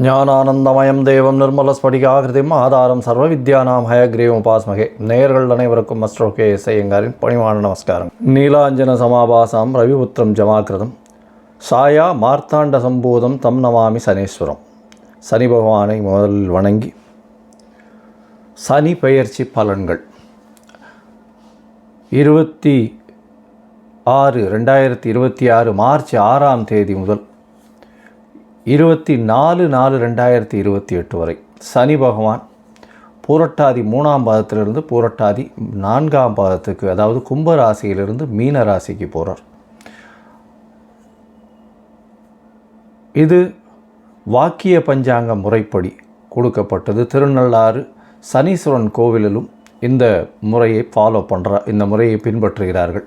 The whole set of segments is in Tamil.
ஞானானந்தமயம் தேவம் நிர்மலஸ்படிகாகிருதிம் ஆதாரம் சர்வ வித்யானாம் ஹயக்ரீவம் உபாஸ்மகே. நேயர்கள் அனைவருக்கும் மஸ்டர் கே ஐயங்காரின் பணிவான நமஸ்காரம். நீலாஞ்சன சமாபாசாம் ரவிபுத்திரம் ஜமாகிருதம். சாயா மார்த்தாண்ட சம்பூதம் தம் நமாமி சனீஸ்வரம். சனி பகவானை முதலில் வணங்கி. சனி பெயர்ச்சி பலன்கள். இருபத்தி ஆறு ரெண்டாயிரத்தி இருபத்தி ஆறு மார்ச் ஆறாம் தேதி முதல் இருபத்தி நாலு நாலு ரெண்டாயிரத்தி இருபத்தி எட்டு வரை. சனி பகவான் பூரட்டாதி மூணாம் பாதத்திலிருந்து பூரட்டாதி நான்காம் பாதத்துக்கு அதாவது கும்ப ராசியிலிருந்து மீன ராசிக்கு போகிறார் இது வாக்கிய பஞ்சாங்க முறைப்படி கொடுக்கப்பட்டது. திருநள்ளாறு சனீஸ்வரன் கோவிலிலும் இந்த முறையை ஃபாலோ பண்ணுற இந்த முறையை பின்பற்றுகிறார்கள்.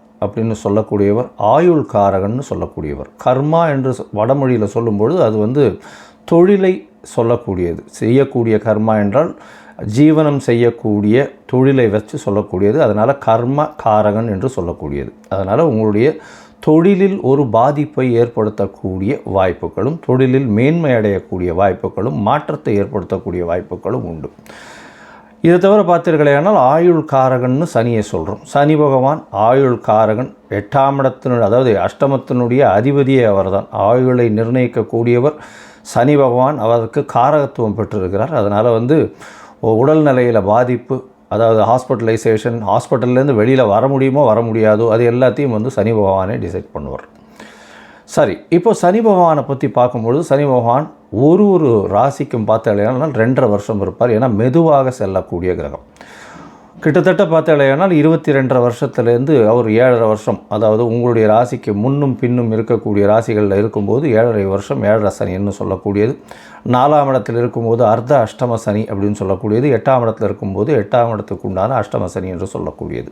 அப்படின்னு சொல்லக்கூடியவர் ஆயுள் காரகன்னு சொல்லக்கூடியவர். கர்மா என்று வடமொழியில் சொல்லும்பொழுது அது வந்து தொழிலை சொல்லக்கூடியது. செய்யக்கூடிய கர்மா என்றால் ஜீவனம் செய்யக்கூடிய தொழிலை வச்சு சொல்லக்கூடியது. அதனால் கர்ம காரகன் என்று சொல்லக்கூடியது. அதனால் உங்களுடைய தொழிலில் ஒரு பாதிப்பை ஏற்படுத்தக்கூடிய வாய்ப்புகளும் தொழிலில் மேன்மை அடையக்கூடிய வாய்ப்புகளும் மாற்றத்தை ஏற்படுத்தக்கூடிய வாய்ப்புகளும் உண்டு. இதை தவிர பார்த்தீர்களேனால் ஆயுள் காரகன்னு சனியை சொல்கிறோம் சனி பகவான் ஆயுள் காரகன் எட்டாம் இடத்தினுடைய அதாவது அஷ்டமத்தினுடைய அதிபதியே அவர்தான். ஆயுளை நிர்ணயிக்கக்கூடியவர் சனி பகவான் அவருக்கு காரகத்துவம் பெற்றிருக்கிறார். அதனால் வந்து உடல் நிலையில் பாதிப்பு அதாவது ஹாஸ்பிட்டலைசேஷன் ஹாஸ்பிட்டல்லேருந்து வெளியில் வர முடியுமோ வர முடியாதோ அது எல்லாத்தையும் வந்து சனி பகவானே டிசைட் பண்ணுவார். சரி இப்போ சனி பகவானை பற்றி பார்க்கும்பொழுது சனி பகவான் ஒரு ஒரு ராசிக்கும் பார்த்தாலேனால் ரெண்டரை வருஷம் இருப்பார். ஏன்னா மெதுவாக செல்லக்கூடிய கிரகம். கிட்டத்தட்ட பார்த்தாலேனால் இருபத்தி ரெண்டரை வருஷத்துலேருந்து அவர் ஏழரை வருஷம் அதாவது உங்களுடைய ராசிக்கு முன்னும் பின்னும் இருக்கக்கூடிய ராசிகளில் இருக்கும்போது ஏழரை வருஷம் ஏழரை சனின்னு சொல்லக்கூடியது. நாலாம் இடத்தில் இருக்கும்போது அர்த்த அஷ்டம சனி அப்படின்னு சொல்லக்கூடியது. எட்டாம் இடத்தில் இருக்கும்போது எட்டாம் இடத்துக்கு உண்டான அஷ்டம சனி என்று சொல்லக்கூடியது.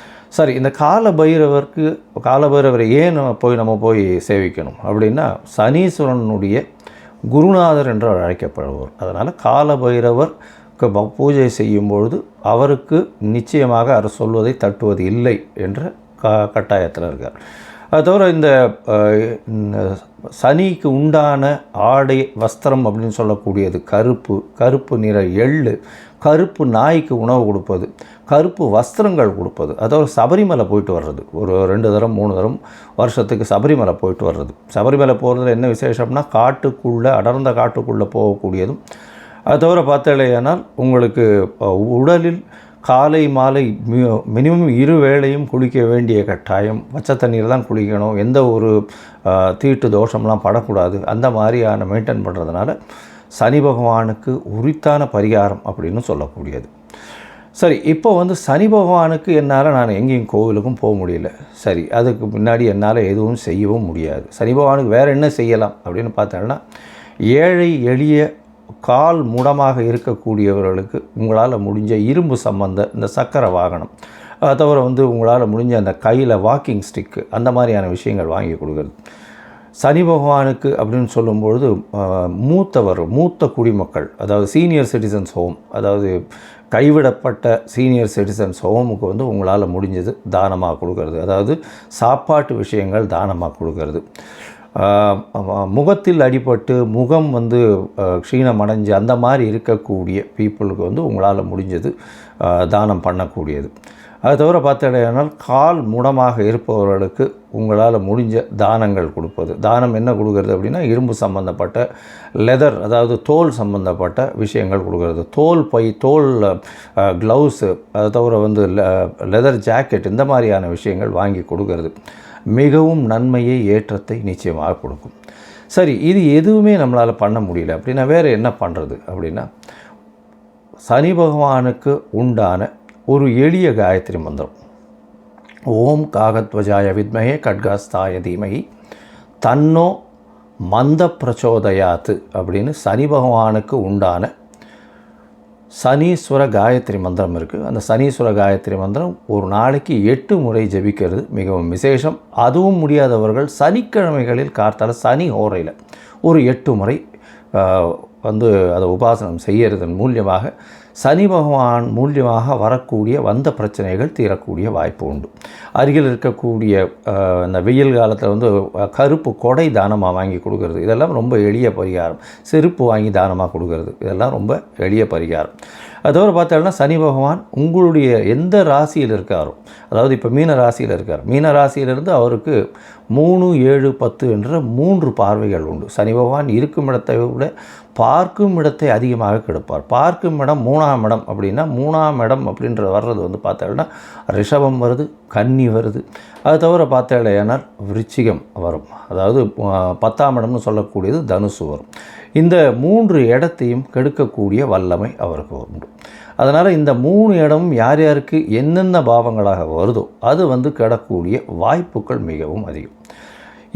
சரி இந்த கால பைரவருக்கு கால பைரவரை ஏன் நம்ம போய் நம்ம போய் சேவிக்கணும்? அப்படின்னா சனீஸ்வரனுடைய குருநாதர் என்று அழைக்கப்படுவார். அதனால் கால பைரவர் ப- பூஜை செய்யும் பொழுது அவருக்கு நிச்சயமாக அவர் சொல்வதை தட்டுவது இல்லை என்ற க கட்டாயத்தில் இருக்கார். அது தவிர இந்த சனிக்கு உண்டான ஆடை வஸ்திரம் அப்படின்னு சொல்லக்கூடியது கருப்பு கருப்பு நிற எள்ளு கருப்பு நாய்க்கு உணவு கொடுப்பது கருப்பு வஸ்திரங்கள் கொடுப்பது. அதாவது சபரிமலை போயிட்டு வர்றது. ஒரு ரெண்டு தரம் மூணு தரம் வருஷத்துக்கு சபரிமலை போயிட்டு வர்றது. சபரிமலை போகிறதுல என்ன விசேஷம்னா காட்டுக்குள்ளே அடர்ந்த காட்டுக்குள்ளே போகக்கூடியதும். அது தவிர பார்த்தாலேயானால் உங்களுக்கு உடலில் காலை மாலை மினிமம் இரு வேளையும் குளிக்க வேண்டிய கட்டாயம். பச்சை தண்ணீர் தான் குளிக்கணும். எந்த ஒரு தீட்டு தோஷம்லாம் படக்கூடாது. அந்த மாதிரியான மெயின்டைன் பண்ணுறதுனால சனி பகவானுக்கு உரித்தான பரிகாரம் அப்படின்னு சொல்லக்கூடியது. சரி இப்போ வந்து சனி பகவானுக்கு என்னால் நான் எங்கேயும் கோவிலுக்கும் போக முடியல. சரி அதுக்கு முன்னாடி என்னால் எதுவும் செய்யவும் முடியாது. சனி பகவானுக்கு வேறு என்ன செய்யலாம் அப்படின்னு பார்த்தோன்னா ஏழை எளிய கால் முடமாக இருக்கக்கூடியவர்களுக்கு உங்களால் முடிஞ்ச இரும்பு சம்பந்த இந்த சக்கர வாகனம் தவிர வந்து உங்களால் முடிஞ்ச அந்த கையில் வாக்கிங் ஸ்டிக்கு அந்த மாதிரியான விஷயங்கள் வாங்கி கொடுக்குறது. சனி பகவானுக்கு அப்படின்னு சொல்லும்பொழுது மூத்தவர் மூத்த குடிமக்கள் அதாவது சீனியர் சிட்டிசன்ஸ் ஹோம் அதாவது கைவிடப்பட்ட சீனியர் சிட்டிசன்ஸ் ஹோமுக்கு வந்து உங்களால் முடிஞ்சது தானமாக கொடுக்கறது. அதாவது சாப்பாட்டு விஷயங்கள் தானமாக கொடுக்கறது. முகத்தில் அடிபட்டு முகம் வந்து க்ஷீணமடைஞ்சு க்ஷீணம் அடைஞ்சு அந்த மாதிரி இருக்கக்கூடிய பீப்புளுக்கு வந்து உங்களால் முடிஞ்சது தானம் பண்ணக்கூடியது. அது தவிர பார்த்தீங்கன்னா கால் முடமாக இருப்பவர்களுக்கு உங்களால் முடிஞ்ச தானங்கள் கொடுப்பது. தானம் என்ன கொடுக்கறது அப்படின்னா இரும்பு சம்பந்தப்பட்ட லெதர் அதாவது தோல் சம்பந்தப்பட்ட விஷயங்கள் கொடுக்கறது. தோல் பை தோல் க்ளவுஸு அது தவிர வந்து லெதர் ஜாக்கெட் இந்த மாதிரியான விஷயங்கள் வாங்கி கொடுக்கறது. மிகவும் நன்மையை ஏற்றத்தை நிச்சயமாக கொடுக்கும். சரி இது எதுவுமே நம்மளால் பண்ண முடியல. அப்படின்னா வேறு என்ன பண்ணுறது அப்படின்னா சனி பகவானுக்கு உண்டான ஒரு எளிய காயத்ரி மந்திரம். ஓம் காகத்வஜாய வித்மகே கட்காஸ்தாய தீமகி தன்னோ மந்த பிரச்சோதயாத்து அப்படின்னு சனி பகவானுக்கு உண்டான சனீஸ்வர காயத்ரி மந்திரம் இருக்குது அந்த சனீஸ்வர காயத்ரி மந்திரம் ஒரு நாளைக்கு எட்டு முறை ஜெபிக்கிறது மிகவும் விசேஷம். அதுவும் முடியாதவர்கள் சனிக்கிழமைகளில் கார்த்தால சனி ஓரையில் ஒரு எட்டு முறை வந்து அதை உபாசனம் செய்யறதன் மூலியமாக சனி பகவான் மூலியமாக வரக்கூடிய வந்த பிரச்சனைகள் தீரக்கூடிய வாய்ப்பு உண்டு. அருகில் இருக்கக்கூடிய இந்த வெயில் காலத்தில் வந்து கருப்பு கொடை தானமாக வாங்கி கொடுக்கறது? இதெல்லாம் ரொம்ப எளிய பரிகாரம். செருப்பு வாங்கி தானமாக கொடுக்கறது? இதெல்லாம் ரொம்ப எளிய பரிகாரம். அதோடு பார்த்தோம்னா சனி பகவான் உங்களுடைய எந்த ராசியில் இருக்காரோ அதாவது இப்போ மீன ராசியில் இருக்கார். மீன ராசியிலிருந்து அவருக்கு மூணு ஏழு பத்து என்ற மூன்று பார்வைகள் உண்டு. சனி பகவான் இருக்கும் இடத்தை விட பார்க்கும் இடத்தை அதிகமாக கெடுப்பார். பார்க்கும் இடம் மூணாம் இடம் அப்படின்னா மூணாம் இடம் அப்படின்ற வர்றது வந்து பார்த்தோம்னா ரிஷபம் வருது கன்னி வருது. அது தவிர பார்த்தாலேனால் விருச்சிகம் வரும். அதாவது பத்தாம் இடம்னு சொல்லக்கூடியது தனுசு வரும். இந்த மூன்று இடத்தையும் கெடுக்கக்கூடிய வல்லமை அவருக்கு உண்டு. அதனால் இந்த மூணு இடமும் யார் யாருக்கு என்னென்ன பாவங்களாக வருதோ அது வந்து கெடக்கூடிய வாய்ப்புகள் மிகவும் அதிகம்.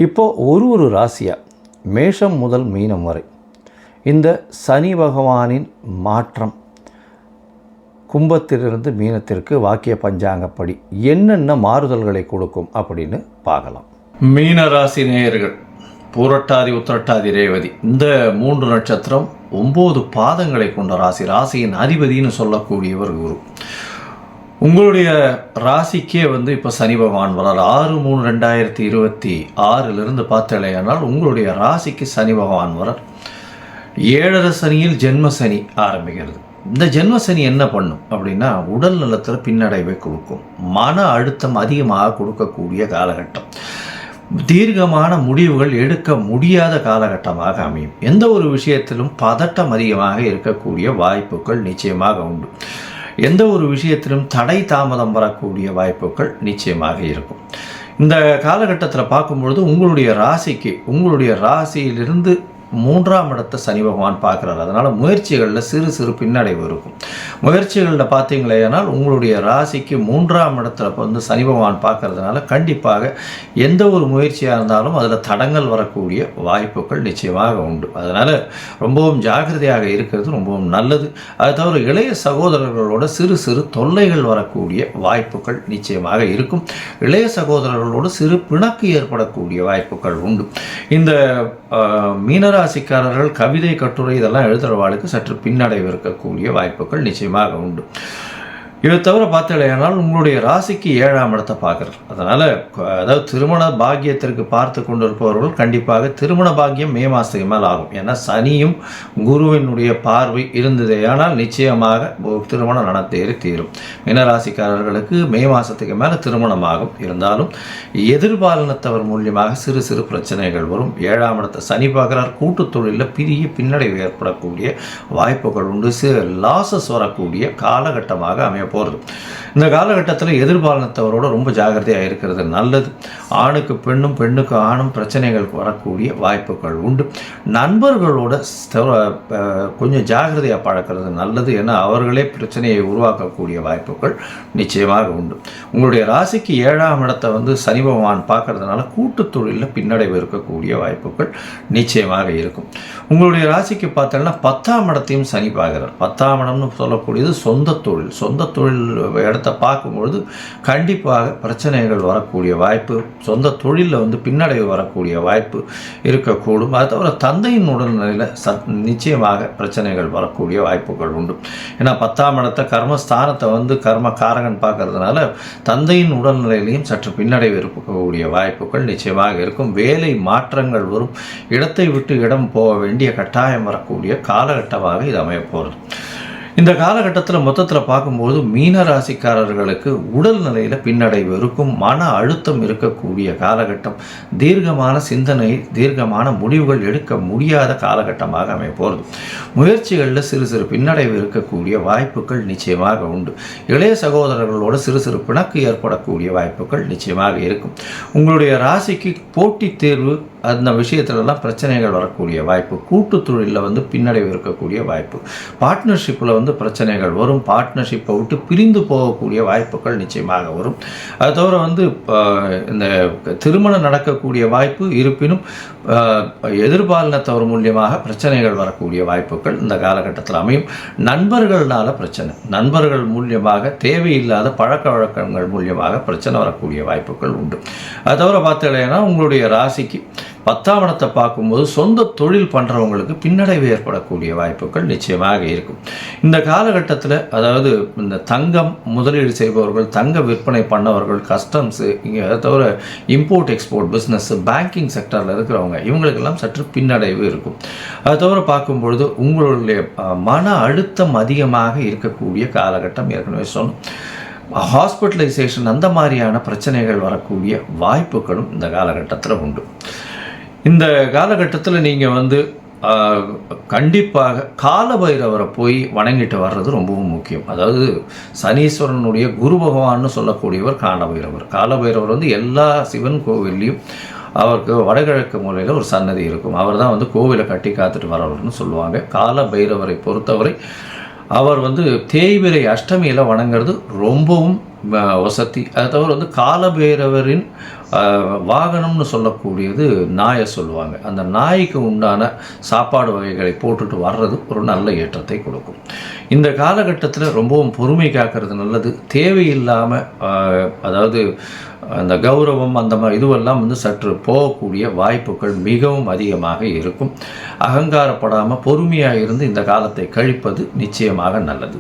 இப்போது ஒரு ஒரு ராசியாக மேஷம் முதல் மீனம் வரை இந்த சனி பகவானின் மாற்றம் கும்பத்திலிருந்து மீனத்திற்கு வாக்கிய பஞ்சாங்கப்படி என்னென்ன மாறுதல்களை கொடுக்கும் அப்படின்னு பார்க்கலாம். மீன ராசி நேயர்கள் பூரட்டாதி உத்திரட்டாதி ரேவதி இந்த மூன்று நட்சத்திரம் ஒம்பது பாதங்களை கொண்ட ராசி ராசியின் அதிபதின்னு சொல்லக்கூடியவர் குரு. உங்களுடைய ராசிக்கே வந்து இப்போ சனி பகவான் வரார். ஆறு மூணு ரெண்டாயிரத்தி இருபத்தி ஆறிலிருந்து பார்த்தலையானால் உங்களுடைய ராசிக்கு சனி பகவான் வரார். ஏழரை சனியில் ஜென்ம சனி ஆரம்பிக்கிறது. இந்த ஜென்ம சனி என்ன பண்ணும் அப்படின்னா உடல் நலத்தில் பின்னடைவை கொடுக்கும். மன அழுத்தம் அதிகமாக கொடுக்கக்கூடிய காலகட்டம். தீர்க்கமான முடிவுகள் எடுக்க முடியாத காலகட்டமாக அமையும். எந்த ஒரு விஷயத்திலும் பதட்டம் அதிகமாக இருக்கக்கூடிய வாய்ப்புகள் நிச்சயமாக உண்டு. எந்த ஒரு விஷயத்திலும் தடை தாமதம் வரக்கூடிய வாய்ப்புகள் நிச்சயமாக இருக்கும். இந்த காலகட்டத்தில் பார்க்கும்பொழுது உங்களுடைய ராசிக்கு உங்களுடைய ராசியிலிருந்து மூன்றாம் இடத்தை சனி பகவான் பார்க்குறாரு. அதனால் முயற்சிகளில் சிறு சிறு பின்னடைவு இருக்கும். முயற்சிகளில் பார்த்தீங்களேனால் உங்களுடைய ராசிக்கு மூன்றாம் இடத்துல வந்து சனி பகவான் பார்க்கறதுனால கண்டிப்பாக எந்த ஒரு முயற்சியாக இருந்தாலும் அதில் தடங்கள் வரக்கூடிய வாய்ப்புகள் நிச்சயமாக உண்டு. அதனால் ரொம்பவும் ஜாக்கிரதையாக இருக்கிறது ரொம்பவும் நல்லது. அது தவிர இளைய சகோதரர்களோட சிறு சிறு தொல்லைகள் வரக்கூடிய வாய்ப்புகள் நிச்சயமாக இருக்கும். இளைய சகோதரர்களோடு சிறு பிணக்கு ஏற்படக்கூடிய வாய்ப்புகள் உண்டு. இந்த மீனராசிக்காரர்கள் கவிதை கட்டுரை இதெல்லாம் எழுதுகிறவாளுக்கு சற்று பின்னடைவு இருக்கக்கூடிய வாய்ப்புகள் நிச்சயமாக உண்டு. இதை தவிர பார்த்தீங்கன்னா உங்களுடைய ராசிக்கு ஏழாம் இடத்தை பார்க்குறார் அதனால் அதாவது திருமண பாக்கியத்திற்கு பார்த்து கொண்டு இருப்பவர்கள் கண்டிப்பாக திருமண பாக்கியம் மே மாதத்துக்கு மேலே ஆகும். ஏன்னா சனியும் குருவினுடைய பார்வை இருந்ததே ஆனால் நிச்சயமாக திருமணம் நடத்தேறி தீரும். மீனராசிக்காரர்களுக்கு மே மாதத்துக்கு மேலே திருமணமாகும். இருந்தாலும் எதிர்பாலனத்தவர் மூலியமாக சிறு சிறு பிரச்சனைகள் வரும். ஏழாம் இடத்தை சனி பார்க்குறார். கூட்டு தொழிலில் பெரிய பின்னடைவு ஏற்படக்கூடிய வாய்ப்புகள் உண்டு. சிறு லாசஸ் வரக்கூடிய காலகட்டமாக அமையப்படும் போகிறது இந்த காலகட்டத்தில் எதிர்பாலனத்தவரோட ரொம்ப ஜாகிரதையாக இருக்கிறது நல்லது. ஆணுக்கு பெண்ணும் பெண்ணுக்கு ஆணும் பிரச்சனைகள் வரக்கூடிய வாய்ப்புகள் உண்டு. நண்பர்களோட கொஞ்சம் ஜாகிரதையாக பழக்கிறது நல்லது ஏன்னா அவர்களே பிரச்சனையை உருவாக்கக்கூடிய வாய்ப்புகள் நிச்சயமாக உண்டு. உங்களுடைய ராசிக்கு ஏழாம் இடத்தை வந்து சனி பகவான் பார்க்கறதுனால கூட்டு தொழிலில் பின்னடைவு இருக்கக்கூடிய வாய்ப்புகள் நிச்சயமாக இருக்கும். உங்களுடைய ராசிக்கு பார்த்தோம்னா பத்தாம் இடத்தையும் சனி பார்க்கிறார். பத்தாம் இடம்னு சொல்லக்கூடியது சொந்த தொழில் சொந்த தொழில் இடத்த பார்க்கும்பொழுது கண்டிப்பாக பிரச்சனைகள் வரக்கூடிய வாய்ப்பு சொந்த தொழிலில் வந்து பின்னடைவு வரக்கூடிய வாய்ப்பு இருக்கக்கூடும். அது தவிர தந்தையின் உடல்நிலையில் சத் நிச்சயமாக பிரச்சனைகள் வரக்கூடிய வாய்ப்புகள் உண்டு. ஏன்னா பத்தாம் இடத்த கர்மஸ்தானத்தை வந்து கர்ம காரகன் பார்க்கறதுனால தந்தையின் உடல்நிலையிலையும் சற்று பின்னடைவு இருக்கக்கூடிய வாய்ப்புகள் நிச்சயமாக இருக்கும். வேலை மாற்றங்கள் வரும். இடத்தை விட்டு இடம் போக வேண்டிய கட்டாயம் வரக்கூடிய காலகட்டமாக இது அமைய போகிறது இந்த காலகட்டத்தில் மொத்தத்தில் பார்க்கும்போது மீன ராசிக்காரர்களுக்கு உடல் நிலையில் பின்னடைவு இருக்கும் மன அழுத்தம் இருக்கக்கூடிய காலகட்டம். தீர்க்கமான சிந்தனை தீர்க்கமான முடிவுகள் எடுக்க முடியாத காலகட்டமாக அமைப்போகிறது முயற்சிகளில் சிறு சிறு பின்னடைவு இருக்கக்கூடிய வாய்ப்புகள் நிச்சயமாக உண்டு. இளைய சகோதரர்களோட சிறு சிறு பிணக்கு ஏற்படக்கூடிய வாய்ப்புகள் நிச்சயமாக இருக்கும். உங்களுடைய ராசிக்கு போட்டித் தேர்வு அந்த விஷயத்துலலாம் பிரச்சனைகள் வரக்கூடிய வாய்ப்பு. கூட்டு தொழிலில் வந்து பின்னடைவு இருக்கக்கூடிய வாய்ப்பு. பார்ட்னர்ஷிப்பில் வந்து பிரச்சனைகள் வரும். பார்ட்னர்ஷிப்பை விட்டு பிரிந்து போகக்கூடிய வாய்ப்புகள் நிச்சயமாக வரும். அது தவிர வந்து இந்த திருமணம் நடக்கக்கூடிய வாய்ப்பு இருப்பினும் எதிர்பாலினத்தவர் மூலியமாக பிரச்சனைகள் வரக்கூடிய வாய்ப்புகள் இந்த காலகட்டத்தில் அமையும். நண்பர்களால் பிரச்சனை. நண்பர்கள் மூலியமாக தேவையில்லாத பழக்க வழக்கங்கள் மூலியமாக பிரச்சனை வரக்கூடிய வாய்ப்புகள் உண்டு. அது தவிர பார்த்தீங்கன்னா உங்களுடைய ராசிக்கு பத்தாம் இடத்தை பார்க்கும்போது சொந்த தொழில் பண்ணுறவங்களுக்கு பின்னடைவு ஏற்படக்கூடிய வாய்ப்புகள் நிச்சயமாக இருக்கும். இந்த காலகட்டத்தில் அதாவது இந்த தங்கம் முதலீடு செய்பவர்கள் தங்க விற்பனை பண்ணவர்கள் கஸ்டம்ஸு இங்கே அதை தவிர இம்போர்ட் எக்ஸ்போர்ட் பிஸ்னஸ் பேங்கிங் செக்டரில் இருக்கிறவங்க இவங்களுக்கெல்லாம் சற்று பின்னடைவு இருக்கும். அதை தவிர பார்க்கும்பொழுது உங்களுடைய மன அழுத்தம் அதிகமாக இருக்கக்கூடிய காலகட்டம் ஏற்கனவே சொன்னோம். ஹாஸ்பிட்டலைசேஷன் அந்த மாதிரியான பிரச்சனைகள் வரக்கூடிய வாய்ப்புகளும் இந்த காலகட்டத்தில் உண்டு. இந்த காலகட்டத்தில் நீங்கள் வந்து கண்டிப்பாக காலபைரவரை போய் வணங்கிட்டு வர்றது ரொம்பவும் முக்கியம். அதாவது சனீஸ்வரனுடைய குரு பகவான்னு சொல்லக்கூடியவர் காலபைரவர். காலபைரவர் வந்து எல்லா சிவன் கோவில்லையும் அவருக்கு வடகிழக்கு மூலையில் ஒரு சன்னதி இருக்கும். அவர் தான் வந்து கோவிலை கட்டி காத்துட்டு வரவர்னு சொல்லுவாங்க. கால பைரவரை பொறுத்தவரை அவர் வந்து தேய்பிரை அஷ்டமியில் வணங்குறது ரொம்பவும் வசதி. அதை தவிர வந்து காலபைரவரின் வாகனம்னு சொல்லக்கூடியது நாயை சொல்லுவாங்க. அந்த நாய்க்கு உண்டான சாப்பாடு வகைகளை போட்டுட்டு வர்றது ஒரு நல்ல ஏற்றத்தை கொடுக்கும். இந்த காலகட்டத்தில் ரொம்பவும் பொறுமை காக்கிறது நல்லது. தேவையில்லாமல் அதாவது அந்த கௌரவம் அந்த மாதிரி இதுவெல்லாம் வந்து சற்று போகக்கூடிய வாய்ப்புகள் மிகவும் அதிகமாக இருக்கும். அகங்காரப்படாமல் பொறுமையாக இருந்து இந்த காலத்தை கழிப்பது நிச்சயமாக நல்லது.